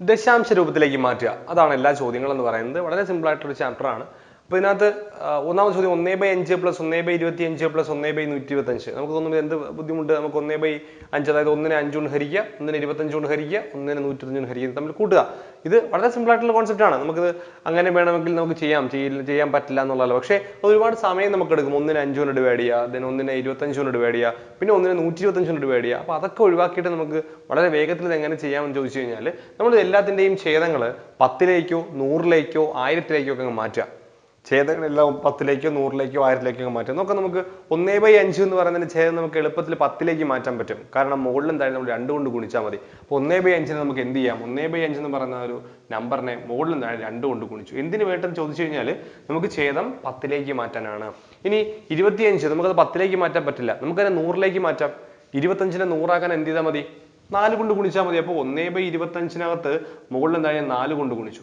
ദശാംശ രൂപത്തിലേക്ക് മാറ്റുക. അതാണ് എല്ലാ ചോദ്യങ്ങളും എന്ന് പറയുന്നത്. വളരെ സിമ്പിൾ ആയിട്ടൊരു ചാപ്റ്റർ ആണ്. അപ്പോൾ ഇതിനകത്ത് ഒന്നാമത് ചോദ്യം ഒന്നേ ബൈ അഞ്ച് പ്ലസ് ഒന്നേ ബൈ ഇരുപത്തി അഞ്ച് പ്ലസ് ഒന്നേ ബൈ നൂറ്റി ഇരുപത്തഞ്ച് നമുക്ക് തോന്നുന്നത് എന്ത് ബുദ്ധിമുട്ട്? നമുക്ക് ഒന്നേ ബൈ അഞ്ച് അതായത് ഒന്നിനെ അഞ്ച് കൊണ്ട് ഹരിക്കുക ഒന്നിനെ ഇരുപത്തഞ്ച് കൊണ്ട് ഹരിക്കുക ഒന്നിനെ നൂറ്റി ഇരുപത്തഞ്ച് കൊണ്ട് ഹരിക്കുക തമ്മിൽ കൂട്ടുക. ഇത് വളരെ സിമ്പിൾ ആയിട്ടുള്ള കോൺസെപ്റ്റ് ആണ്. നമുക്കിത് അങ്ങനെ വേണമെങ്കിൽ നമുക്ക് ചെയ്യാം. ചെയ്യാൻ പറ്റില്ല എന്നുള്ളതല്ല. പക്ഷേ ഒരുപാട് സമയം നമുക്ക് എടുക്കും. ഒന്നിനെ അഞ്ച് കൊണ്ട് ഡിവൈഡ് ചെയ്യുക ദെൻ ഒന്നിനെ ഇരുപത്തഞ്ച് കൊണ്ട് ഡിവൈഡ് ചെയ്യുക പിന്നെ ഒന്നിനെ നൂറ്റി ഇരുപത്തഞ്ച് കൊണ്ട് ഡിവൈഡ് ചെയ്യുക. അപ്പോൾ അതൊക്കെ ഒഴിവാക്കിയിട്ട് നമുക്ക് വളരെ വേഗത്തിൽ എങ്ങനെ ചെയ്യാമെന്ന് ചോദിച്ചു കഴിഞ്ഞാൽ നമ്മൾ എല്ലാത്തിന്റെയും ഛേദങ്ങൾ പത്തിലേക്കോ നൂറിലേക്കോ ആയിരത്തിലേക്കോ ഒക്കെ മാറ്റുക. ഛേദങ്ങളെല്ലാം പത്തിലേക്കോ നൂറിലേക്കോ ആയിരത്തിലേക്കോ മാറ്റും. നമുക്ക് നമുക്ക് ഒന്നേ ബൈ അഞ്ച് എന്ന് പറയുന്നതിന് ഛേദം നമുക്ക് എളുപ്പത്തിൽ പത്തിലേക്ക് മാറ്റാൻ പറ്റും. കാരണം മുകളിലും താഴെ നമ്മൾ രണ്ട് കൊണ്ട് ഗുണിച്ചാൽ മതി. അപ്പോൾ ഒന്നേ ബൈ അഞ്ചിന് നമുക്ക് എന്ത് ചെയ്യാം? ഒന്നേ ബൈ അഞ്ച് എന്ന് പറയുന്ന ഒരു നമ്പറിനെ മുകളിലും താഴെ രണ്ട് കൊണ്ട് ഗുണിച്ചു. എന്തിന് വേണ്ടെന്ന് ചോദിച്ചു കഴിഞ്ഞാൽ നമുക്ക് ഛേദം പത്തിലേക്ക് മാറ്റാനാണ്. ഇനി ഇരുപത്തിയഞ്ച് നമുക്കത് പത്തിലേക്ക് മാറ്റാൻ പറ്റില്ല. നമുക്കതിനെ നൂറിലേക്ക് മാറ്റാം. ഇരുപത്തഞ്ചിനെ നൂറാക്കാൻ എന്ത് ചെയ്താൽ മതി? നാല് കൊണ്ട് ഗുണിച്ചാൽ മതി. അപ്പോൾ ഒന്നേ ബൈ ഇരുപത്തഞ്ചിനകത്ത് മുകളിലും താഴെ നാല് കൊണ്ട് ഗുണിച്ചു.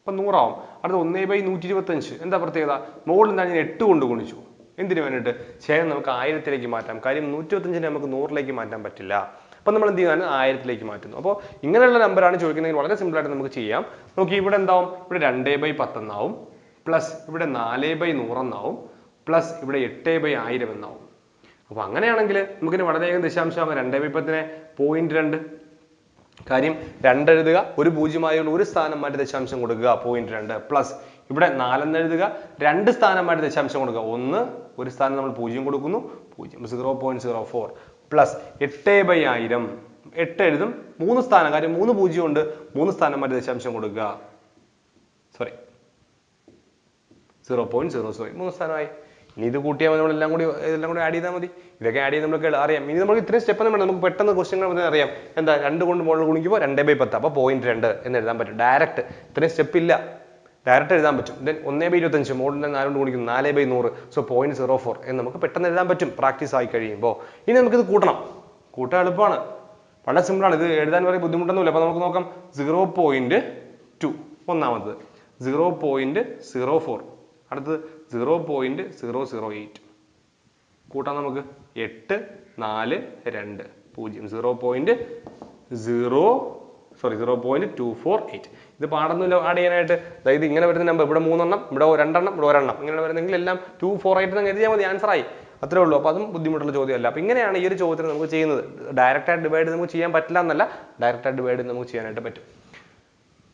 അപ്പം നൂറാവും. അടുത്ത ഒന്നേ ബൈ നൂറ്റി ഇരുപത്തഞ്ച് എന്താ പ്രത്യേകത? മുകളിൽ നിന്ന് ഞാൻ എട്ട് കൊണ്ട് ഗുണിച്ചു. എന്തിനു വേണ്ടിയിട്ട്? ശേഷം നമുക്ക് ആയിരത്തിലേക്ക് മാറ്റാം. കാര്യം നൂറ്റി ഇരുപത്തഞ്ചിനെ നമുക്ക് നൂറിലേക്ക് മാറ്റാൻ പറ്റില്ല. അപ്പൊ നമ്മൾ എന്ത് ചെയ്യുന്നത് ആയിരത്തിലേക്ക് മാറ്റുന്നു. അപ്പോൾ ഇങ്ങനെയുള്ള നമ്പറാണ് ചോദിക്കുന്നതെങ്കിൽ വളരെ സിമ്പിൾ ആയിട്ട് നമുക്ക് ചെയ്യാം. നോക്കി ഇവിടെ എന്താവും? ഇവിടെ രണ്ടേ ബൈ പത്തെന്നാവും. പ്ലസ് ഇവിടെ നാല് ബൈ നൂറെന്നാവും. പ്ലസ് ഇവിടെ എട്ട് ബൈ ആയിരം എന്നാവും അപ്പൊ അങ്ങനെയാണെങ്കിൽ നമുക്കിന് വളരെ ദശാംശം രണ്ടേ ബൈ പത്തിനെ പോയിന്റ് രണ്ട് കാര്യം രണ്ടെഴുതുക ഒരു പൂജ്യമായുള്ള ഒരു സ്ഥാനം മാറ്റി ദശാംശം കൊടുക്കുക പോയിന്റ് രണ്ട്. പ്ലസ് ഇവിടെ നാലെന്ന് എഴുതുക രണ്ട് സ്ഥാനം മാറ്റി ദശാംശം കൊടുക്കുക. ഒന്ന് ഒരു സ്ഥാനം നമ്മൾ പൂജ്യം കൊടുക്കുന്നു. പൂജ്യം zero point zero four plus എട്ട് ബൈ ആയിരം. എട്ട് എഴുതും മൂന്ന് സ്ഥാനം. കാര്യം മൂന്ന് പൂജ്യം ഉണ്ട് മൂന്ന് സ്ഥാനം മാറ്റി ദശാംശം കൊടുക്കുക. Sorry zero point zero sorry മൂന്ന് സ്ഥാനമായി. ഇനി ഇത് കൂട്ടിയാൽ മതി നമ്മളെല്ലാം കൂടി എല്ലാം കൂടി ആഡ് ചെയ്താൽ മതി. ഇതൊക്കെ ആഡ് ചെയ്ത് നമുക്ക് അറിയാം. ഇനി നമുക്ക് ഇത്രയും സ്റ്റെപ്പ് നമ്മൾ നമുക്ക് പെട്ടെന്ന് ക്വസ്റ്റ്യങ്ങൾ പറഞ്ഞാൽ അറിയാം. എന്താ രണ്ട് കൊണ്ട് മുകളിൽ കുണിക്കുമ്പോൾ രണ്ട് ബൈ പത്ത്. അപ്പോൾ പോയിന്റ് രണ്ട് എന്ന് എഴുതാൻ പറ്റും. ഡയറക്റ്റ് ഇത്രയും സ്റ്റെപ്പ് ഇല്ല. ഡയറക്റ്റ് എഴുതാൻ പറ്റും. ദെൻ ഒന്നേ ബൈ ഇരുപത്തഞ്ച് മുകളിൽ നാല് കൊണ്ട് കുണിക്കും നാല് ബൈ നൂറ്. സോ പോയിന്റ് സീറോ ഫോർ എന്ന് നമുക്ക് പെട്ടെന്ന് എഴുതാൻ പറ്റും. പ്രാക്ടീസ് ആയി കഴിയുമ്പോൾ ഇനി നമുക്കിത് കൂട്ടണം. കൂട്ടാൻ എളുപ്പമാണ്. വളരെ സിമ്പിളാണ് ഇത് എഴുതാൻ വരെ ബുദ്ധിമുട്ടൊന്നുമില്ല. അപ്പോൾ നമുക്ക് നോക്കാം. സീറോ പോയിന്റ് ടു ഒന്നാമത് സീറോ പോയിന്റ് സീറോ ഫോർ അടുത്തത് zero point zero zero eight കൂട്ടാം നമുക്ക്. എട്ട് നാല് രണ്ട്. പൂജ്യം. Zero point zero sorry zero point two four eight ഇത് പാടൊന്നുമില്ല ആഡ് ചെയ്യാനായിട്ട്. അതായത് ഇങ്ങനെ വരുന്ന നമ്പർ ഇവിടെ മൂന്നെണ്ണം ഇവിടെ രണ്ടെണ്ണം ഇവിടെ ഒരെണ്ണം. ഇങ്ങനെ വരുന്നെങ്കിൽ എല്ലാം ടു ഫോർ എയ്റ്റ് എന്ന് എഴുതിയാൽ മതി ആൻസറായി അത്രേ ഉള്ളൂ. അപ്പോൾ അതും ബുദ്ധിമുട്ടുള്ള ചോദ്യമല്ല. അപ്പോൾ ഇങ്ങനെയാണ് ഈ ഒരു ചോദ്യത്തിന് നമുക്ക് ചെയ്യുന്നത്. ഡയറക്റ്റ് ആയിട്ട് ഡിവൈഡ് നമുക്ക് ചെയ്യാൻ പറ്റില്ല എന്നല്ല ഡയറക്റ്റ് ആയിട്ട് ഡിവൈഡ് നമുക്ക് ചെയ്യാനായിട്ട് പറ്റും.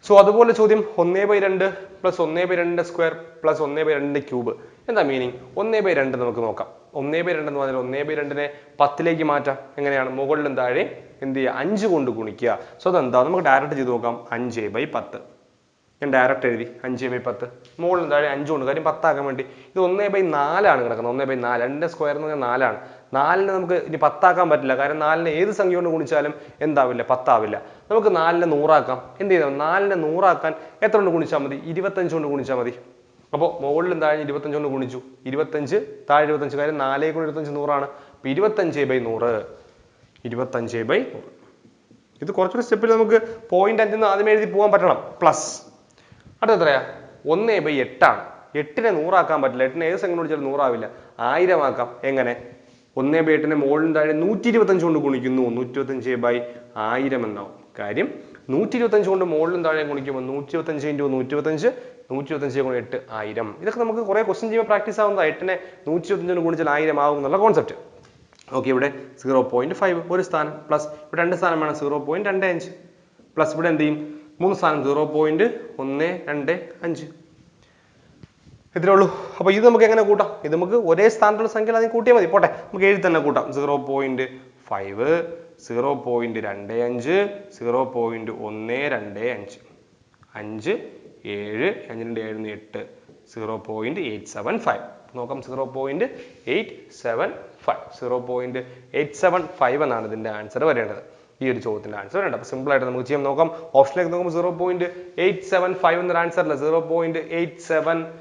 സോ അതുപോലെ ചോദ്യം ഒന്നേ ബൈ രണ്ട് പ്ലസ് ഒന്നേ ബൈ രണ്ട് സ്ക്വയർ പ്ലസ് ഒന്നേ ബൈ രണ്ട് ക്യൂബ് എന്താ മീനിങ് ഒന്നേ ബൈ രണ്ട് നമുക്ക് നോക്കാം. ഒന്നേ ബൈ രണ്ട് എന്ന് പറഞ്ഞാൽ ഒന്നേ ബൈ രണ്ടിനെ പത്തിലേക്ക് മാറ്റാം. എങ്ങനെയാണ്? മുകളിലും താഴെ എന്ത് ചെയ്യുക? അഞ്ച് കൊണ്ട് ഗുണിക്കുക. സോ അതെന്താ? നമുക്ക് ഡയറക്റ്റ് ചെയ്ത് നോക്കാം. അഞ്ച് ബൈ പത്ത്. ഞാൻ ഡയറക്റ്റ് എഴുതി. അഞ്ച് ബൈ പത്ത്. മുകളിൽ താഴെ അഞ്ച് കൊണ്ട് കാര്യം പത്താക്കാൻ വേണ്ടി. ഇത് ഒന്നേ ബൈ നാലാണ് കിടക്കുന്നത്. ഒന്നേ ബൈ നാല്. രണ്ടിന്റെ സ്ക്വയർ എന്ന് പറഞ്ഞാൽ നാലാണ്. നാലിനെ നമുക്ക് ഇനി പത്താക്കാൻ പറ്റില്ല. കാരണം നാലിനെ ഏത് സംഖ്യ കൊണ്ട് ഗുണിച്ചാലും എന്താവില്ല? പത്താവില്ല. നമുക്ക് നാലിനെ നൂറാക്കാം. എന്ത് ചെയ്താൽ നാലിനെ നൂറാക്കാൻ എത്ര കൊണ്ട് ഗുണിച്ചാൽ മതി? ഇരുപത്തഞ്ച് കൊണ്ട് ഗുണിച്ചാൽ മതി. അപ്പോൾ മുകളിലും താഴെ ഇരുപത്തഞ്ച് കൊണ്ട് ഗുണിച്ചു. ഇരുപത്തഞ്ച് താഴെ ഇരുപത്തഞ്ച്. കാര്യം നാലേ കൊണ്ട് ഇരുപത്തഞ്ച് നൂറാണ്. അപ്പോൾ ഇരുപത്തഞ്ച് ബൈ നൂറ്. ഇരുപത്തഞ്ച് ബൈ നൂറ്. ഇത് കുറച്ചൊരു സ്റ്റെപ്പിൽ നമുക്ക് പോയിന്റ് അഞ്ചിൽ നിന്ന് ആദ്യം എഴുതി പോകാൻ പറ്റണം. പ്ലസ് അടുത്ത എത്രയാ? ഒന്നേ ബൈ എട്ടാണ്. എട്ടിനെ നൂറാക്കാൻ പറ്റില്ല. എട്ടിനെ ഏത് സംഖ്യ വിളിച്ചാലും നൂറാവില്ല. ആയിരം ആക്കാം എങ്ങനെ? ഒന്നേ ബൈ എട്ടിനെ മുകളിലും താഴെ നൂറ്റി ഇരുപത്തഞ്ച് കൊണ്ട് ഗുണിക്കുന്നു. നൂറ്റി ഇരുപത്തഞ്ച് ബൈ ആയിരം എന്നാവും. കാര്യം നൂറ്റി ഇരുപത്തഞ്ച് കൊണ്ട് മുകളിലും താഴെ ഗുണിക്കുമ്പോൾ നൂറ്റി ഇരുപത്തഞ്ച് ഇന്റു നൂറ്റി ഇരുപത്തഞ്ച് നൂറ്റി ഇരുപത്തഞ്ച് കൊണ്ട് എട്ട് ആയിരം. ഇതൊക്കെ നമുക്ക് കുറേ ക്വസ്റ്റ്യൻ ചെയ്യുമ്പോൾ പ്രാക്ടീസ് ആവുന്നതാണ് എട്ടിനെ നൂറ്റി ഇരുപത്തഞ്ച് കൊണ്ട് ഗുണിച്ചാൽ ആയിരം ആവും എന്നുള്ള കോൺസെപ്റ്റ് ഓക്കെ ഇവിടെ സീറോ പോയിന്റ് ഫൈവ് ഒരു സ്ഥാനം പ്ലസ് ഇവിടെ രണ്ട് സ്ഥാനമാണ് സീറോ പോയിന്റ് രണ്ട് അഞ്ച്. പ്ലസ് ഇവിടെ എന്ത് ചെയ്യും? മൂന്ന് സ്ഥാനം സീറോ പോയിന്റ് ഒന്ന് രണ്ട് അഞ്ച്. ഇത്രേ ഉള്ളൂ. അപ്പോൾ ഇത് നമുക്ക് എങ്ങനെ കൂട്ടാം? ഇത് നമുക്ക് ഒരേ സ്ഥാനത്തുള്ള സംഖ്യ അതിന് കൂട്ടിയാൽ മതി. പോട്ടെ നമുക്ക് എഴുതി തന്നെ കൂട്ടാം. Zero point five zero point രണ്ട് അഞ്ച് സീറോ പോയിന്റ് ഒന്ന് രണ്ട് അഞ്ച്. അഞ്ച് ഏഴ് അഞ്ച് രണ്ട് ഏഴ് എട്ട് zero point eight seven five നോക്കാം zero point eight seven five zero point eight seven five എന്നാണ് ഇതിന്റെ ആൻസർ വരേണ്ടത്. ഈ ഒരു ചോദ്യത്തിന്റെ ആൻസർ വരേണ്ടത്. അപ്പോൾ സിമ്പിൾ ആയിട്ട് നമുക്ക് ചെയ്യാം. നോക്കാം. ഓപ്ഷനിലേക്ക് നോക്കുമ്പോൾ zero point eight seven five എന്നൊരു ആൻസർ അല്ല സീറോ പോയിന്റ് എയ്റ്റ് സെവൻ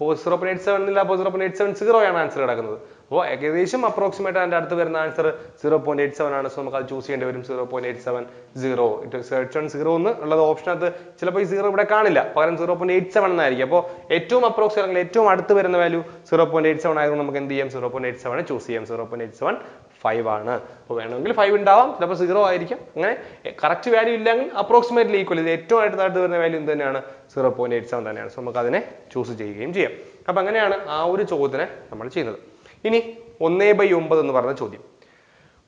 ഇപ്പോൾ സീറോ പോയിന്റ് എയ്റ്റ് സെവൻ ഇല്ല അപ്പോൾ zero point eight seven zero ആണ് ആൻസർ കിടക്കുന്നത്. അപ്പോൾ ഏകദേശം അപ്രോക്സിമേറ്റ് അതിന്റെ അടുത്ത് വരുന്ന answer zero point eight seven ആണ്. സോ നമുക്ക് അത് ചൂസ് ചെയ്യേണ്ടി വരും. Zero point eight seven zero search one zero എന്ന് ഉള്ളത് ഓപ്ഷനകത്ത് ചിലപ്പോൾ ഈ സീറോ ഇവിടെ കാണില്ല. പകരം സീറോ പോയിന്റ് എയ്റ്റ് സെവൻ എന്നായിരിക്കും. അപ്പോൾ ഏറ്റവും അപ്രോക്സ് അല്ലെങ്കിൽ ഏറ്റവും അടുത്ത് വരുന്ന value zero point eight seven ആയതുകൊണ്ട് നമുക്ക് എന്ത് ചെയ്യാം? Zero point eight seven choose ചെയ്യാം. Zero point eight seven five ആണ്. അപ്പോൾ വേണമെങ്കിൽ ഫൈവ് ഉണ്ടാവാം. ചിലപ്പോൾ സീറോ ആയിരിക്കും. അങ്ങനെ കറക്റ്റ് വാല്യൂ ഇല്ലെങ്കിൽ അപ്രോക്സിമേറ്റ്ലി ഈക്വൽ ഇത് ഏറ്റവും അടുത്തായിട്ട് വരുന്ന വാല്യൂ എന്ത് തന്നെയാണ്? സീറോ പോയിന്റ് എയ്റ്റ് സെവൻ തന്നെയാണ്. സോ നമുക്ക് അതിനെ ചൂസ് ചെയ്യുകയും ചെയ്യാം. അപ്പോൾ അങ്ങനെയാണ് ആ ഒരു ചോദ്യത്തിനെ നമ്മൾ ചെയ്യുന്നത്. ഇനി ഒന്നേ ബൈ ഒമ്പത് എന്ന് പറഞ്ഞ ചോദ്യം.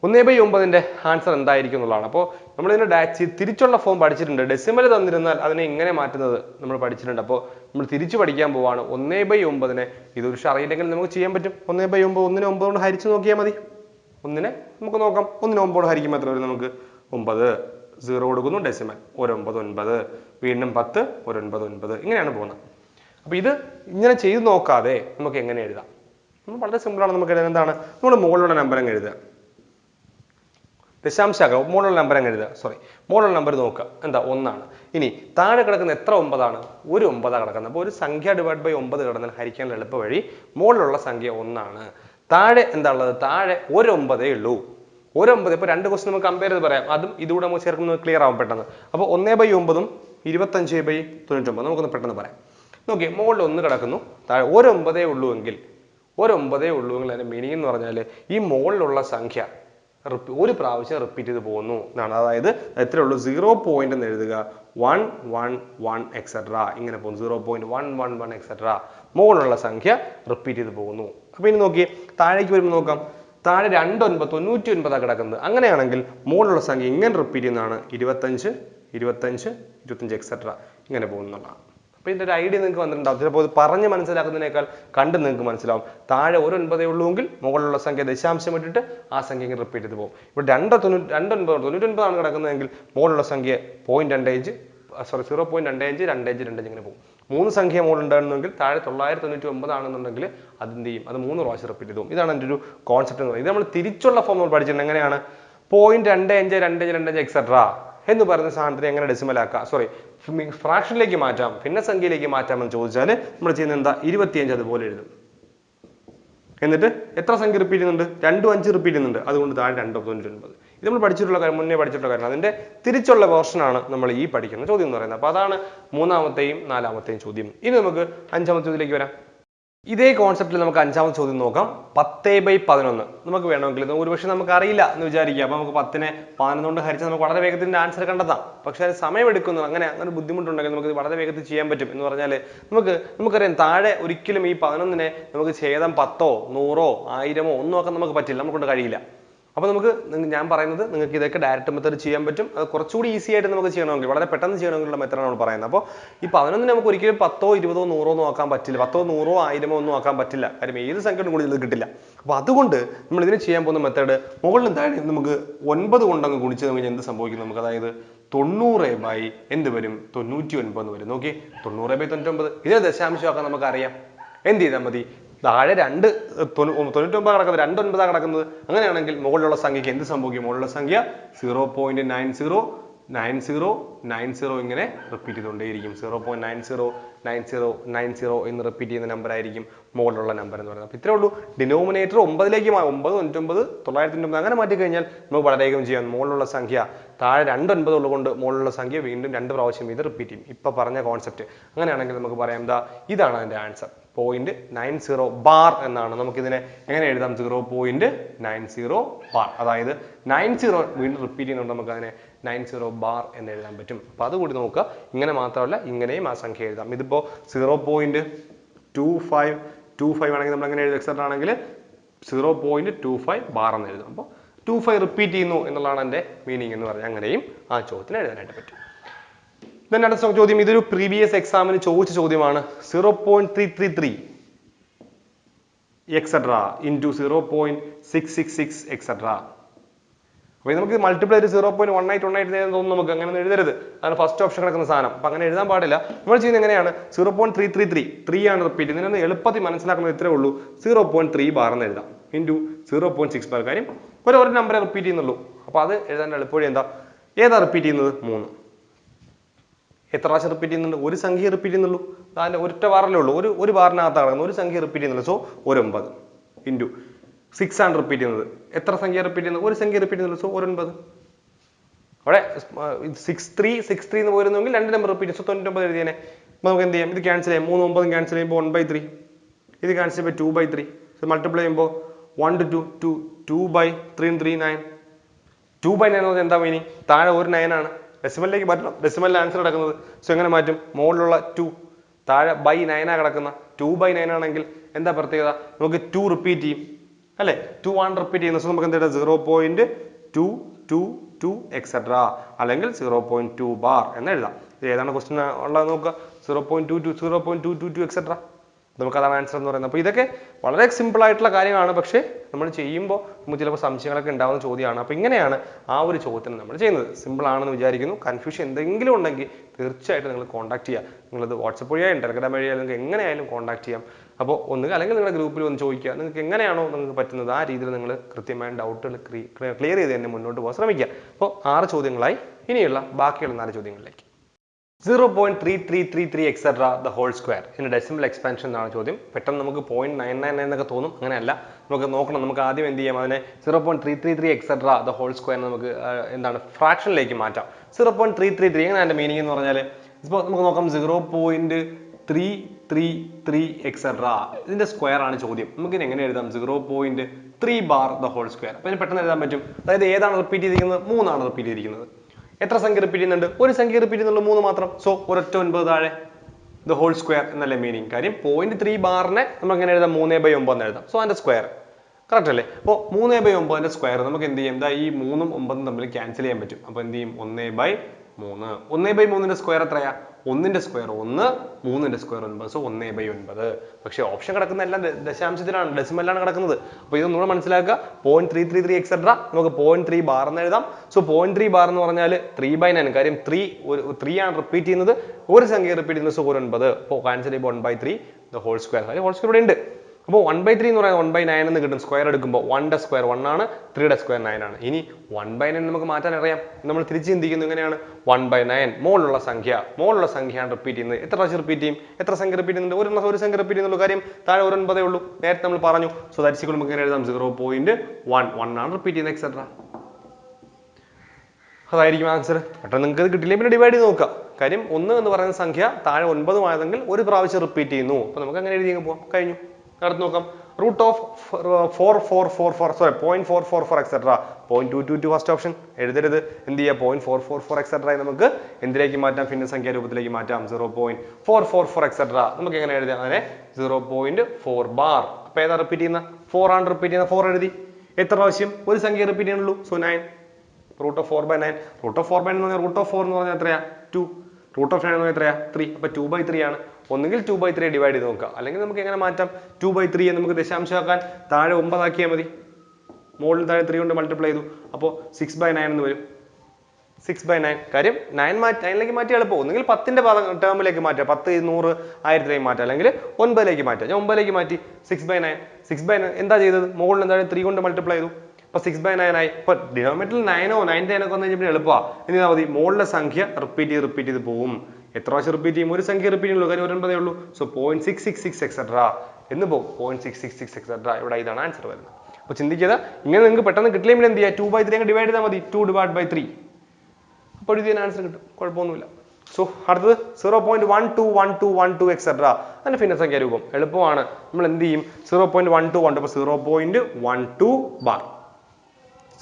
ഒന്നേ ബൈ ഒമ്പതിന്റെ ആൻസർ എന്തായിരിക്കും എന്നുള്ളതാണ്. അപ്പോൾ നമ്മൾ ഡാറ്റ് ഡാച്ച് തിരിച്ചുള്ള ഫോം പഠിച്ചിട്ടുണ്ട്. ഡെസിമൽ തന്നിരുന്നാൽ അതിനെ ഇങ്ങനെ മാറ്റുന്നത് നമ്മൾ പഠിച്ചിട്ടുണ്ട്. അപ്പോൾ നമ്മൾ തിരിച്ചു പഠിക്കാൻ പോവാണ്. ഒന്നേ ബൈ ഒമ്പതിനെ ഇതൊരു പക്ഷെ അറിയില്ലെങ്കിൽ നമുക്ക് ചെയ്യാൻ പറ്റും. ഒന്നേ ബൈ ഒമ്പത് ഒന്നിനെ ഒമ്പത് കൊണ്ട് ഹരിച്ച് നോക്കിയാൽ മതി. ഒന്നിനെ നമുക്ക് നോക്കാം. ഒന്നിനെ ഒമ്പത് ഹരിക്കുമ്പോൾ എത്ര വരും നമുക്ക്? ഒമ്പത്. സീറോ കൊടുക്കുന്നു ഡെസിമൽ. ഒരൊമ്പത് ഒൻപത്. വീണ്ടും പത്ത് ഒരൊൻപത് ഒൻപത്. ഇങ്ങനെയാണ് പോകുന്നത്. അപ്പോൾ ഇത് ഇങ്ങനെ ചെയ്ത് നോക്കാതെ നമുക്ക് എങ്ങനെ എഴുതാം? നമ്മൾ വളരെ സിമ്പിളാണ് നമുക്ക് എഴുതാൻ. എന്താണ്? നമ്മൾ മുകളിലുള്ള നമ്പർ അങ്ങ് എഴുതുക? ദശാംശാക്കം മുകളിലുള്ള നമ്പർ അങ്ങ് എഴുതുക? സോറി മുകളിലുള്ള നമ്പർ നോക്കുക. എന്താ? ഒന്നാണ്. ഇനി താഴെ കിടക്കുന്ന എത്ര ഒമ്പതാണ്? ഒരു ഒമ്പതാണ് കിടക്കുന്നത്. അപ്പോൾ ഒരു സംഖ്യ ഡിവൈഡ് ബൈ ഒമ്പത് കിടന്നാൽ ഹരിക്കാനുള്ള എളുപ്പ വഴി മുകളിലുള്ള സംഖ്യ ഒന്നാണ്. താഴെ എന്താ ഉള്ളത് താഴെ ഒരൊമ്പതേ ഉള്ളൂ. ഒരൊമ്പത് ഇപ്പൊ രണ്ട് ക്വസ്റ്റ്യൻ നമുക്ക് കമ്പയർ ചെയ്ത് പറയാം. അതും ഇതുകൂടെ നമുക്ക് ചേർക്കുന്നത് ക്ലിയർ ആവും പെട്ടെന്ന്. അപ്പോൾ ഒന്നേ ബൈ ഒമ്പതും ഇരുപത്തഞ്ച് ബൈ തൊണ്ണൂറ്റൊമ്പത് നമുക്കൊന്ന് പെട്ടെന്ന് പറയാം. നോക്കി മുകളിൽ ഒന്ന് കിടക്കുന്നു. താഴെ ഒരൊമ്പതേ ഉള്ളൂ എങ്കിൽ ഒരൊമ്പതേ ഉള്ളൂ എങ്കിൽ അതിന്റെ മീനിങ് എന്ന് പറഞ്ഞാൽ ഈ മുകളിലുള്ള സംഖ്യ ഒരു പ്രാവശ്യം റിപ്പീറ്റ് ചെയ്ത് പോകുന്നു എന്നാണ്. അതായത് എത്ര ഉള്ളൂ? സീറോ പോയിന്റ് എന്ന് എഴുതുക. വൺ വൺ വൺ എക്സെട്രാ ഇങ്ങനെ പോകുന്നു. Zero point one one one etcetera മുകളിലുള്ള സംഖ്യ റിപ്പീറ്റ് ചെയ്ത് പോകുന്നു. അപ്പൊ ഇനി നോക്കി താഴേക്ക് വരുമ്പോൾ നോക്കാം. താഴെ രണ്ട് ഒൻപത് തൊണ്ണൂറ്റി ഒൻപതാണ് കിടക്കുന്നത്. അങ്ങനെയാണെങ്കിൽ മുകളിലുള്ള സംഖ്യ ഇങ്ങനെ റിപ്പീറ്റ് ചെയ്യുന്നതാണ്. ഇരുപത്തഞ്ച് ഇരുപത്തഞ്ച് ഇരുപത്തഞ്ച് എക്സെട്ര ഇങ്ങനെ പോകുന്നതാണ്. അപ്പൊ ഇതിന്റെ ഒരു ഐഡിയ നിങ്ങൾക്ക് വന്നിട്ടുണ്ടാവും. ചിലപ്പോൾ ഇത് പറഞ്ഞ് മനസ്സിലാക്കുന്നതിനേക്കാൾ കണ്ട് നിങ്ങൾക്ക് മനസ്സിലാവും. താഴെ ഒരു ഒൻപതേ ഉള്ളൂവെങ്കിൽ മുകളിലുള്ള സംഖ്യ ദശാംശം ഇട്ടിട്ട് ആ സംഖ്യ ഇങ്ങനെ റിപ്പീറ്റ് ചെയ്ത് പോകും. ഇപ്പൊ രണ്ട് തൊണ്ണൂറ്റി രണ്ട് ഒൻപത് തൊണ്ണൂറ്റൊൻപതാണ് കിടക്കുന്നതെങ്കിൽ മുകളിലുള്ള സംഖ്യ പോയിന്റ് രണ്ട് അഞ്ച് സോറി സീറോ പോയിന്റ് രണ്ട് അഞ്ച് രണ്ട് അഞ്ച് രണ്ട് അഞ്ച് ഇങ്ങനെ പോകും. മൂന്ന് സംഖ്യ മുകളിലുണ്ടായിരുന്നെങ്കിൽ താഴെ തൊള്ളായിരത്തി തൊണ്ണൂറ്റി ഒമ്പതാണെന്നുണ്ടെങ്കിൽ അതെന്ത് ചെയ്യും? അത് മൂന്ന് പ്രാവശ്യം റിപ്പീറ്റ് ചെയ്തു ഇതാണ് എന്റെ ഒരു കോൺസെപ്റ്റ് എന്ന് പറയുന്നത്. ഇത് നമ്മൾ തിരിച്ചുള്ള ഫോം നമ്മൾ പഠിച്ചിട്ടുണ്ട്. എങ്ങനെയാണ്? പോയിന്റ് രണ്ട് അഞ്ച് രണ്ട് അഞ്ച് രണ്ട് അഞ്ച് എക്സെട്ര എന്ന് പറയുന്ന സാധനത്തിനെ എങ്ങനെ ഡെസിമൽ ആക്കാം സോറി ഫ്രാക്ഷനിലേക്ക് മാറ്റാം. ഭിന്നസംഖ്യയിലേക്ക് സംഖ്യയിലേക്ക് എന്ന് ചോദിച്ചാൽ നമ്മൾ ചെയ്യുന്നത് എന്താ? ഇരുപത്തിയഞ്ച് അതുപോലെ എഴുതും. എന്നിട്ട് എത്ര സംഖ്യ റിപ്പീറ്റ് ചെയ്യുന്നുണ്ട്? രണ്ടും അഞ്ച് റിപ്പീറ്റ് ചെയ്യുന്നുണ്ട്. അതുകൊണ്ട് താഴെ രണ്ടോ തൊണ്ണൂറ്റി ഒൻപത്. ഇത് നമ്മൾ പഠിച്ചിട്ടുള്ള കാര്യം മുന്നേ പഠിച്ചിട്ടുള്ള കാര്യം അതിന്റെ തിരിച്ചുള്ള വേർഷനാണ് നമ്മൾ ഈ പഠിക്കുന്ന ചോദ്യം എന്ന് പറയുന്നത്. അപ്പൊ അതാണ് മൂന്നാമത്തെയും നാലാമത്തെയും ചോദ്യം. ഇനി നമുക്ക് അഞ്ചാമത്തെ ചോദ്യത്തിലേക്ക് വരാം. ഇതേ കോൺസെപ്റ്റിൽ നമുക്ക് അഞ്ചാമത്തെ ചോദ്യം നോക്കാം. പത്തേ ബൈ പതിനൊന്ന്. നമുക്ക് വേണമെങ്കിൽ ഒരുപക്ഷെ നമുക്ക് അറിയില്ല എന്ന് വിചാരിക്കുക. അപ്പോൾ നമുക്ക് പത്തിനെ പതിനൊന്ന് കൊണ്ട് ഹരിച്ചാൽ നമുക്ക് വളരെ വേഗത്തിൽ ആൻസർ കണ്ടെത്താം. പക്ഷേ അത് സമയമെടുക്കുന്നു. അങ്ങനെ അങ്ങനെ ബുദ്ധിമുട്ടുണ്ടെങ്കിൽ നമുക്ക് വളരെ വേഗത്തിൽ ചെയ്യാൻ പറ്റും എന്ന് പറഞ്ഞാൽ നമുക്ക് നമുക്കറിയാം താഴെ ഒരിക്കലും ഈ പതിനൊന്നിനെ നമുക്ക് ഛേദം പത്തോ നൂറോ ആയിരമോ ഒന്നും ഒക്കെ നമുക്ക് പറ്റില്ല. നമുക്കൊണ്ട് കഴിയില്ല. അപ്പോൾ നമുക്ക് ഞാൻ പറയുന്നത് നിങ്ങൾക്ക് ഇതൊക്കെ ഡയറക്റ്റ് മെത്തേഡ് ചെയ്യാൻ പറ്റും. അത് കുറച്ചുകൂടി ഈസി ആയിട്ട് നമുക്ക് ചെയ്യണമെങ്കിൽ വളരെ പെട്ടെന്ന് ചെയ്യണമെങ്കിലുള്ള മെത്തേഡാണ് നമ്മൾ പറയുന്നത്. അപ്പോൾ ഈ പതിനൊന്നിന് നമുക്ക് ഒരിക്കലും പത്തോ ഇരുപതോ നൂറോ ഒന്നും ആക്കാൻ പറ്റില്ല. പത്തോ നൂറോ ആയിരമോ ഒന്നും ആക്കാൻ പറ്റില്ല. കാര്യം ഏത് സംഖ്യയും കൂടി ഇത് കിട്ടില്ല. അപ്പോൾ അതുകൊണ്ട് നമ്മൾ ഇതിന് ചെയ്യാൻ പോകുന്ന മെത്തേഡ് മുകളിൽ താഴെ നമുക്ക് ഒൻപത് കൊണ്ടങ്ങ് ഗുണിച്ച് കഴിഞ്ഞാൽ എന്ത് സംഭവിക്കും നമുക്ക് അതായത് തൊണ്ണൂറ് ബൈ എന്ത് വരും? തൊണ്ണൂറ്റി ഒൻപത് വരും. നോക്കി തൊണ്ണൂറ് ബൈ തൊണ്ണൂറ്റി ഒമ്പത് ഇതിനെ ദശാംശമാക്കാൻ നമുക്കറിയാം. എന്ത് ചെയ്താൽ മതി? താഴെ രണ്ട് തൊണ്ണൂ- തൊണ്ണൂറ്റൊമ്പത് കിടക്കുന്നത് രണ്ട് ഒൻപതാണ് കിടക്കുന്നത്. അങ്ങനെയാണെങ്കിൽ മുകളിലുള്ള സംഖ്യക്ക് എന്ത് സംഭവിക്കും? മുകളിലുള്ള സംഖ്യ zero point nine zero nine zero nine zero ഇങ്ങനെ repeat ചെയ്തുകൊണ്ടേയിരിക്കും. Zero point nine zero nine zero nine zero എന്ന് റിപ്പീറ്റ് ചെയ്യുന്ന നമ്പർ ആയിരിക്കും മുകളിലുള്ള നമ്പർ എന്ന് പറയുന്നത്. അപ്പോൾ ഇത്രേ ഉള്ളൂ. ഡിനോമിനേറ്റർ ഒമ്പതിലേക്ക് ഒമ്പത് തൊണ്ണൂറ്റൊമ്പത് തൊള്ളായിരത്തി തൊണ്ണൂറ്റൊമ്പത്. അങ്ങനെ മാറ്റി കഴിഞ്ഞാൽ നമുക്ക് വളരെ വേഗം ചെയ്യാം. മുകളിലുള്ള സംഖ്യ താഴെ രണ്ട് ഒൻപത് ഉള്ളതുകൊണ്ട് മുകളിലുള്ള സംഖ്യ വീണ്ടും രണ്ട് പ്രാവശ്യം ഇത് റിപ്പീറ്റ് ചെയ്യും. ഇപ്പൊ പറഞ്ഞ കോൺസെപ്റ്റ് അങ്ങനെയാണെങ്കിൽ നമുക്ക് പറയാം എന്താ? ഇതാണ് അതിന്റെ answer point nine zero bar എന്നാണ്. നമുക്കിതിനെ എങ്ങനെ എഴുതാം zero point nine zero bar അതായത് നയൻ സീറോ വീണ്ടും റിപ്പീറ്റ് ചെയ്യുന്നുണ്ട് നമുക്ക് അതിനെ നയൻ സീറോ ബാർ എന്ന് എഴുതാൻ പറ്റും. അപ്പൊ അതുകൂടി നോക്കുക. ഇങ്ങനെ മാത്രമല്ല ഇങ്ങനെയും ആ സംഖ്യ എഴുതാം. ഇതിപ്പോ zero point two five two five ആണെങ്കിൽ നമ്മൾ എങ്ങനെ എഴുതും? എക്സെട്ര ആണെങ്കിൽ zero point two five bar എന്ന് എഴുതും. അപ്പോൾ ടു ഫൈവ് റിപ്പീറ്റ് ചെയ്യുന്നു എന്നുള്ളതാണ് എന്റെ മീനിങ് എന്ന് പറഞ്ഞാൽ അങ്ങനെയും ആ ചോദ്യത്തിന് എഴുതാനായിട്ട് പറ്റും. Then അടുത്ത ചോദ്യം ഇതൊരു പ്രീവിയസ് എക്സാമിന് ചോദിച്ച ചോദ്യമാണ്. Zero point three three three etcetera into zero point six six six etcetera അപ്പോൾ നമുക്ക് മൾട്ടിപ്ലൈ ചെയ്ത് zero point one eight one eight തോന്നുന്നു നമുക്ക്. അങ്ങനെ എഴുതരുത്. അതാണ് ഫസ്റ്റ് ഓപ്ഷൻ കിടക്കുന്ന സാധനം. അപ്പം അങ്ങനെ എഴുതാൻ പാടില്ല. നമ്മൾ ചെയ്യുന്നത് എങ്ങനെയാണ്? Zero point three three three three ആണ് റിപ്പീറ്റ് ഇതിനൊന്ന് എളുപ്പത്തിൽ മനസ്സിലാക്കുന്നത് ഇത്രേ ഉള്ളൂ. സീറോ പോയിന്റ് ത്രീ ബാർ എന്ന് എഴുതാം. Into zero point six bar കാര്യം ഒരു ഒരു നമ്പറെ റിപ്പീറ്റ് ചെയ്യുന്നുള്ളൂ. അപ്പോൾ അത് എഴുതാൻ എളുപ്പവഴി എന്താ? ഏതാ റിപ്പീറ്റ് ചെയ്യുന്നത്? മൂന്ന്. എത്ര പ്രാവശ്യം റിപ്പീറ്റ് ചെയ്യുന്നുണ്ട്? ഒരു സംഖ്യ റിപ്പീറ്റ് ചെയ്യുന്നുള്ളൂ. അതിന്റെ ഒറ്റ ബാറിലേ ഉള്ളൂ. ഒരു ഒരു ബാറിനകത്താണ് കിടക്കുന്നത് ഒരു സംഖ്യ റിപ്പീറ്റ് ചെയ്യുന്നുള്ളൂ സോ ഒരു ഒമ്പത് ഇന്റു സിക്സ് ആണ് റിപ്പീറ്റ് ചെയ്യുന്നത്. എത്ര സംഖ്യ റിപ്പീറ്റ് ചെയ്യുന്നത്? ഒരു സംഖ്യ റിപ്പീറ്റ് ചെയ്യുന്നുള്ളൂ. സോ ഒരു ഒൻപത് അവിടെ സിക്സ് ത്രീ സിക്സ് ത്രീ എന്ന് പോയിരുന്നെങ്കിൽ രണ്ട് നമ്പർ റിപ്പീറ്റ് സോ തൊണ്ണൂറ്റൊമ്പത് എഴുതിയേനെ. അപ്പൊ നമുക്ക് എന്ത് ചെയ്യാം? ഇത് ക്യാൻസൽ ചെയ്യാം. മൂന്ന് ഒമ്പതും ക്യാൻസൽ ചെയ്യുമ്പോൾ വൺ ബൈ ത്രീ ഇത് ക്യാൻസൽ ചെയ്യുമ്പോൾ ടു ബൈ ത്രീ മൾട്ടിപ്ലൈ ചെയ്യുമ്പോൾ one two two two two by three three nine two by nine എന്ന് പറഞ്ഞാൽ എന്താ മീനിങ് താഴെ ഒരു നയൻ ആണ്. ഡെസിമലിലേക്ക് മാറ്റണം. ഡെസിമലിൽ ആൻസർ കിടക്കുന്നത് സോ എങ്ങനെ മാറ്റും? മുകളിലുള്ള ടു താഴെ ബൈ നയനാ കിടക്കുന്ന ടു ബൈ നയൻ ആണെങ്കിൽ എന്താ പ്രത്യേകത? നമുക്ക് ടു റിപ്പീറ്റ് ചെയ്യും. അല്ലേ? ടു ആണ് റിപ്പീറ്റ് ചെയ്യുന്ന സോ നമുക്ക് എന്താ zero point two two two etcetera അല്ലെങ്കിൽ സീറോ പോയിന്റ് ടു ബാർ എന്ന് എഴുതാം. ഇത് ഏതാണ് ക്വസ്റ്റ്യൻ ഉള്ളത് നോക്കുക. Zero point two two zero point two two two etcetera നമുക്ക് അതാണ് ആൻസർ എന്ന് പറയുന്നത്. അപ്പോൾ ഇതൊക്കെ വളരെ സിമ്പിൾ ആയിട്ടുള്ള കാര്യമാണ് പക്ഷേ നമ്മൾ ചെയ്യുമ്പോൾ നമുക്ക് ചിലപ്പോൾ സംശയങ്ങളൊക്കെ ഉണ്ടാകുന്ന ചോദ്യമാണ്. അപ്പോൾ ഇങ്ങനെയാണ് ആ ഒരു ചോദ്യത്തിന് നമ്മൾ ചെയ്യുന്നത്. സിമ്പിൾ ആണെന്ന് വിചാരിക്കുന്നു. കൺഫ്യൂഷൻ എന്തെങ്കിലും ഉണ്ടെങ്കിൽ തീർച്ചയായിട്ടും നിങ്ങൾ കോൺടാക്ട് ചെയ്യുക. നിങ്ങളത് വാട്സപ്പ് വഴിയായും ടെലഗ്രാം വഴിയായും നിങ്ങൾക്ക് എങ്ങനെയായാലും കോൺടാക്ട് ചെയ്യാം. അപ്പോൾ ഒന്ന് അല്ലെങ്കിൽ നിങ്ങളുടെ ഗ്രൂപ്പിൽ ഒന്ന് ചോദിക്കുക. നിങ്ങൾക്ക് എങ്ങനെയാണോ നിങ്ങൾക്ക് പറ്റുന്നത് ആ രീതിയിൽ നിങ്ങൾ കൃത്യമായ ഡൗട്ടുകൾ ക്ലിയർ ചെയ്ത് തന്നെ മുന്നോട്ട് പോകാൻ ശ്രമിക്കുക. അപ്പോൾ ആറ് ചോദ്യങ്ങളായി. ഇനിയുള്ള ബാക്കിയുള്ള നാല് ചോദ്യങ്ങളിലേക്ക്. Zero point three three three three etcetera the whole square ഇതിന്റെ ഡെസിമൽ എക്സ്പാൻഷൻ എന്നാണ് ചോദ്യം. പെട്ടെന്ന് നമുക്ക് പോയിന്റ് നയൻ നയൻ നയൻ എന്നൊക്കെ തോന്നും. അങ്ങനെയല്ല. നമുക്ക് നോക്കണം. നമുക്ക് ആദ്യം എന്ത് ചെയ്യാം? അതിനെ zero point three three three etcetera the whole square നമുക്ക് എന്താണ് ഫ്രാക്ഷനിലേക്ക് മാറ്റാം. Zero point three three three അതിന്റെ മീനിങ് എന്ന് പറഞ്ഞാൽ ഇപ്പോൾ നമുക്ക് നോക്കാം zero point three three three etcetera ഇതിന്റെ സ്ക്വയർ ആണ് ചോദ്യം. നമുക്ക് ഇതിനെ എങ്ങനെ എഴുതാം? Zero point three bar the whole square അപ്പോൾ പെട്ടെന്ന് എഴുതാൻ പറ്റും. അതായത് ഏതാണ് റിപ്പീറ്റ് ചെയ്തിരിക്കുന്നത്? മൂന്നാണ് റിപ്പീറ്റ് ചെയ്തിരിക്കുന്നത്. എത്ര സംഖ്യ റിപ്പീറ്റ് ചെയ്യുന്നുണ്ട്? ഒരു സംഖ്യ റിപ്പീറ്റ് ചെയ്യുന്നുള്ളൂ മൂന്ന് മാത്രം. സോ ഒരൊറ്റ ഒൻപത് താഴെ. ദ ഹോൾ സ്ക്വയർ എന്നല്ലേ മീനിങ് കാര്യം പോയിന്റ് ത്രീ ബാറിനെ നമുക്ക് എങ്ങനെ എഴുതാം? മൂന്നേ ബൈ ഒമ്പത് എന്ന് എഴുതാം. സോ അതിന്റെ സ്ക്വയർ കറക്റ്റ് അല്ലേ? അപ്പോൾ മൂന്നേ ബൈ ഒമ്പതിന്റെ സ്ക്വയർ നമുക്ക് എന്ത് ചെയ്യാം? ദാ ഈ മൂന്നും ഒമ്പതും തമ്മിൽ ക്യാൻസൽ ചെയ്യാൻ പറ്റും. അപ്പോൾ എന്ത് ചെയ്യും? ഒന്നേ ബൈ മൂന്ന്. ഒന്നേ ബൈ മൂന്നിന്റെ സ്ക്വയർ എത്രയാ? ഒന്നിന്റെ സ്ക്വയർ ഒന്ന് മൂന്നിന്റെ സ്ക്വയർ ഒൻപത്. സോ ഒന്നേ ബൈ ഒൻപത്. പക്ഷേ ഓപ്ഷൻ കിടക്കുന്ന എല്ലാം ദശാംശത്തിലാണ് ഡെസിമലാണ് കിടക്കുന്നത്. അപ്പോൾ ഇതൊന്നുകൂടെ മനസ്സിലാക്കുക. Point three three three etcetera നമുക്ക് പോയിന്റ് ത്രീ ബാർ എന്ന് എഴുതാം. സോ പോയിന്റ് ത്രീ ബാർ എന്ന് പറഞ്ഞാൽ ത്രീ ബൈ നയൻ കാര്യം ത്രീ ഒരു ത്രീ ആണ് റിപ്പീറ്റ് ചെയ്യുന്നത്. ഒരു സംഖ്യ റിപ്പീറ്റ് ചെയ്യുന്നത്. സോ ഒരു ഒൻപത്. അപ്പോൾ ആൻസർ ചെയ്യുമ്പോൾ one by three the whole square whole square ഇവിടെ ഉണ്ട്. അപ്പോൾ വൺ ബൈ ത്രീ എന്ന് പറയുന്നത് വൺ ബൈ നയൻ എന്ന് കിട്ടും. സ്ക്വയർ എടുക്കുമ്പോൾ വണ്ടെ സ്ക്വയർ വൺ ആണ് ത്രീയുടെ സ്ക്വയർ നയൻ ആണ്. ഇനി വൺ ബൈ നയൻ നമുക്ക് മാറ്റാൻ അറിയാം. നമ്മൾ തിരിച്ച് ചിന്തിക്കുന്നത് എങ്ങനെയാണ്? വൺ ബൈ നയൻ മോളിലുള്ള സംഖ്യ. മോളിലുള്ള സംഖ്യയാണ് റിപ്പീറ്റ് ചെയ്യുന്നത്. എത്ര പ്രാവശ്യം റിപ്പീറ്റ് ചെയ്യും? എത്ര സംഖ്യ റിപ്പീറ്റ് ചെയ്യുന്നുണ്ട്? ഒരു ഒരു സംഖ്യ റിപ്പീറ്റ് ചെയ്യുന്നുള്ള കാര്യം താഴെ ഒരു ഒൻപതേ ഉള്ളൂ. നേരത്തെ നമ്മൾ പറഞ്ഞു സോ ദാറ്റ് നമുക്ക് എങ്ങനെ എഴുതാം? സീറോ പോയിന്റ് വൺ വൺ ആണ് റിപ്പീറ്റ് ചെയ്യുന്നത് എക്സെട്ര അതായിരിക്കും ആൻസർ പെട്ടെന്ന് നിങ്ങൾക്ക് ഇത് കിട്ടില്ലെങ്കിൽ പിന്നെ ഡിവൈഡ് ചെയ്ത് നോക്കുക കാര്യം ഒന്ന് എന്ന് പറയുന്ന സംഖ്യ താഴെ ഒൻപതുമായതെങ്കിൽ ഒരു പ്രാവശ്യം റിപ്പീറ്റ് ചെയ്യുന്നു. അപ്പോൾ നമുക്ക് അങ്ങനെ എഴുതി പോകാം കഴിഞ്ഞു. അടുത്ത് നോക്കാം root of four four four four sorry point four four four etcetera point two two two first option എഴുതരുത്. എന്ത് ചെയ്യുക point four four four etcetera നമുക്ക് എന്തിലേക്ക് മാറ്റാം? ഭിന്ന സംഖ്യ രൂപത്തിലേക്ക് മാറ്റാം. Zero point four four four etcetera നമുക്ക് എങ്ങനെ എഴുതാം? അതിനെ സീറോ പോയിന്റ് ഫോർ ബാർ അപ്പൊ ഏതാ റിപ്പീറ്റ് ചെയ്യുന്ന? ഫോർ ആണ് റിപ്പീറ്റ് ചെയ്യുന്ന. ഫോർ എഴുതി. എത്ര പ്രാവശ്യം? ഒരു സംഖ്യ repeat ചെയ്യാനുള്ളൂ so nine root of four by nine root of four by എന്ന് പറഞ്ഞാൽ റൂട്ട് ഓഫ് ഫോർ എന്ന് പറഞ്ഞാൽ എത്രയാ? ടു റൂട്ട് ഓഫ് നയൻ എന്ന് പറഞ്ഞാൽ എത്രയാ? ത്രീ അപ്പൊ ടു ബൈ ത്രീ ആണ്. ഒന്നുകിൽ ടു ബൈ ത്രീ ഡിവൈഡ് ചെയ്ത് നോക്കുക അല്ലെങ്കിൽ നമുക്ക് എങ്ങനെ മാറ്റാം? ടു ബൈ ത്രീ നമുക്ക് ദശാംശമാക്കാൻ താഴെ ഒമ്പതാക്കിയാൽ മതി. മുകളിൽ താഴെ ത്രീ കൊണ്ട് മൾട്ടിപ്ലൈ ചെയ്തു. അപ്പോൾ സിക്സ് ബൈ നയൻ എന്ന് വരും. സിക്സ് ബൈ നയൻ കാര്യം നയൻ മാറ്റി നയനിലേക്ക് മാറ്റി എളുപ്പം. ഒന്നുകിൽ പത്തിന്റെ ടേമിലേക്ക് മാറ്റുക പത്ത് നൂറ് ആയിരത്തിലേക്ക് മാറ്റാം. അല്ലെങ്കിൽ ഒൻപതിലേക്ക് മാറ്റാം. ഞാൻ ഒമ്പതിലേക്ക് മാറ്റി. Six by nine six by nine എന്താ ചെയ്തത്? മുകളിൽ എന്താ ത്രീ കൊണ്ട് മൾട്ടിപ്ലൈ ചെയ്തു. അപ്പോൾ സിക്സ് ബൈ നയൻ ആയി. ഇപ്പോൾ ഡിനോമിനേറ്ററിൽ നയനോ നയൻ ടെൻ ഒക്കെ വന്നു കഴിഞ്ഞാൽ എളുപ്പമാണ് ഇതാ മതി. മുകളിലെ സംഖ്യ റിപ്പീറ്റ് ചെയ്ത് റിപ്പീറ്റ് ചെയ്ത് പോകും എത്ര പ്രാവശ്യം റിപ്പീറ്റ് ചെയ്യും ഒരു സംഖ്യ റിപ്പീറ്റ് ചെയ്യുള്ളൂ കാര്യം ഒരു ഒൻപതേ ഉള്ളൂ so point six six six etcetera എന്ന് പോകും. Point six six six etcetera ഇവിടെ ഇതാണ് ആൻസർ വരുന്നത്. അപ്പൊ ചിന്തിക്കുക ഇങ്ങനെ നിങ്ങൾക്ക് പെട്ടെന്ന് കിട്ടില്ലെങ്കിൽ എന്ത് ചെയ്യുക ടു ബൈ ത്രീ ഡിവൈഡ് ചെയ്താൽ മതി. ടു ഡിവൈഡ് ബൈ ത്രീ അപ്പോൾ ഇതിന് ആൻസർ കിട്ടും. കുഴപ്പമൊന്നുമില്ല. സോ അടുത്തത് zero point one two one two one two etcetera അതിന്റെ ഭിന്നസംഖ്യ രൂപം. എളുപ്പമാണ്. നമ്മൾ എന്ത് ചെയ്യും? Zero point one two one two അപ്പോൾ zero point one two bar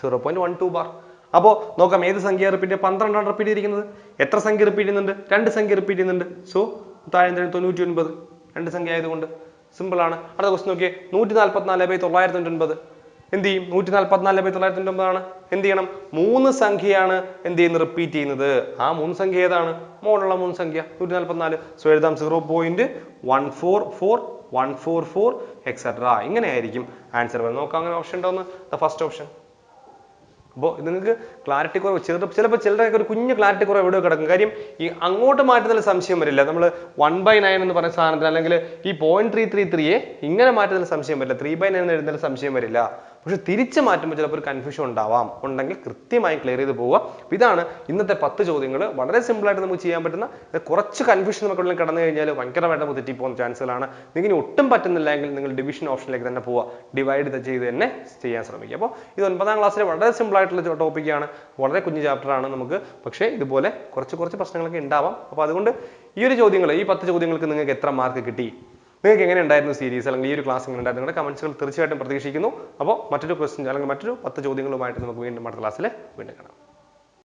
zero point one two bar അപ്പോൾ നോക്കാം ഏത് സംഖ്യ റിപ്പീറ്റ് പന്ത്രണ്ടാണ് റിപ്പീറ്റ് ചെയ്തിരിക്കുന്നത്. എത്ര സംഖ്യ റിപ്പീറ്റ് ചെയ്യുന്നുണ്ട്? രണ്ട് സംഖ്യ റിപ്പീറ്റ് ചെയ്യുന്നുണ്ട്. സോ താഴെ തൊണ്ണൂറ്റി ഒൻപത് രണ്ട് സംഖ്യ ആയതുകൊണ്ട് സിമ്പിൾ ആണ്. അടുത്ത ക്വസ്റ്റ് നോക്കിയേ. നൂറ്റി നാൽപ്പത്തിനാല് ബൈ തൊള്ളായിരത്തി തൊണ്ണൂറ്റൊൻപത് എന്ത് ചെയ്യും? നൂറ്റി നാൽപ്പത്തിനാല് ബൈ തൊള്ളായിരത്തി തൊണ്ണൂറ്റൊമ്പതാണ് എന്ത് ചെയ്യണം? മൂന്ന് സംഖ്യയാണ് എന്ത് ചെയ്യുന്നത്? റിപ്പീറ്റ് ചെയ്യുന്നത്. ആ മൂന്ന് സംഖ്യ ഏതാണ്? മോളുള്ള മൂന്ന് സംഖ്യ. നൂറ്റി നാൽപ്പത്തിനാല് സോ എഴുതാം zero point one four four one four four etcetera ഇങ്ങനെ ആയിരിക്കും ആൻസർ വരുന്നത്. നോക്കാം അങ്ങനെ ഓപ്ഷൻ ഉണ്ടോന്ന് ദ ഫസ്റ്റ് ഓപ്ഷൻ അപ്പോൾ നിങ്ങൾക്ക് ക്ലാരിറ്റി കുറവ് ചെറുത് ചിലപ്പോൾ ചിലരൊക്കെ ഒരു കുഞ്ഞ് ക്ലാരിറ്റി കുറവ് എവിടെ കിടക്കും. കാര്യം ഈ അങ്ങോട്ട് മാറ്റുന്നതിൽ സംശയം വരില്ല. നമ്മൾ വൺ ബൈ നയൻ എന്ന് പറയുന്ന സാധനത്തിൽ അല്ലെങ്കിൽ ഈ പോയിന്റ് ത്രീ ത്രീ ത്രീയെ ഇങ്ങനെ മാറ്റുന്നതിൽ സംശയം വരില്ല. ത്രീ ബൈ നയൻ എന്ന് എഴുതുന്നതിൽ സംശയം വരില്ല. പക്ഷെ തിരിച്ച് മാറ്റുമ്പോൾ ചിലപ്പോൾ ഒരു കൺഫ്യൂഷൻ ഉണ്ടാവാം. ഉണ്ടെങ്കിൽ കൃത്യമായി ക്ലിയർ ചെയ്ത് പോവുക. ഇതാണ് ഇന്നത്തെ പത്ത് ചോദ്യങ്ങൾ വളരെ സിമ്പിൾ ആയിട്ട് നമുക്ക് ചെയ്യാൻ പറ്റുന്ന കുറച്ച് കൺഫ്യൂഷൻ നമുക്ക് ഉള്ളിൽ കടന്നു കഴിഞ്ഞാൽ ഭയങ്കരമായിട്ട് നമുക്ക് തെറ്റിപ്പോകുന്ന ചാൻസുകളാണ് നിങ്ങൾക്ക് ഒട്ടും പറ്റുന്നില്ലെങ്കിൽ നിങ്ങൾ ഡിവിഷൻ ഓപ്ഷനിലേക്ക് തന്നെ പോവുക. ഡിവൈഡ് ചെയ്ത് തന്നെ ചെയ്യാൻ ശ്രമിക്കുക. അപ്പോൾ ഇത് ഒൻപതാം ക്ലാസ്സിലെ വളരെ സിമ്പിൾ ആയിട്ടുള്ള ടോപ്പിക്കാണ് വളരെ കുഞ്ഞു ചാപ്റ്റർ ആണ് നമുക്ക്. പക്ഷേ ഇതുപോലെ കുറച്ച് കുറച്ച് പ്രശ്നങ്ങളൊക്കെ ഉണ്ടാവാം. അപ്പോൾ അതുകൊണ്ട് ഈ ഒരു ചോദ്യങ്ങൾ ഈ പത്ത് ചോദ്യങ്ങൾക്ക് നിങ്ങൾക്ക് എത്ര മാർക്ക് കിട്ടി? നിങ്ങൾക്ക് എങ്ങനെ ഉണ്ടായിരുന്നു സീരീസ് അല്ലെങ്കിൽ ഈ ഒരു ക്ലാസ് എങ്ങനെ ഉണ്ടായിരുന്നു? നിങ്ങളുടെ കമൻസുകൾ തീർച്ചയായിട്ടും പ്രതീക്ഷിക്കുന്നു. അപ്പോൾ മറ്റൊരു ക്വസ്റ്റ്യൻ അല്ലെങ്കിൽ മറ്റൊരു പത്ത് ചോദ്യങ്ങളുമായിട്ട് നമുക്ക് വീണ്ടും അടുത്ത ക്ലാസ്സിൽ വീണ്ടും കാണാം.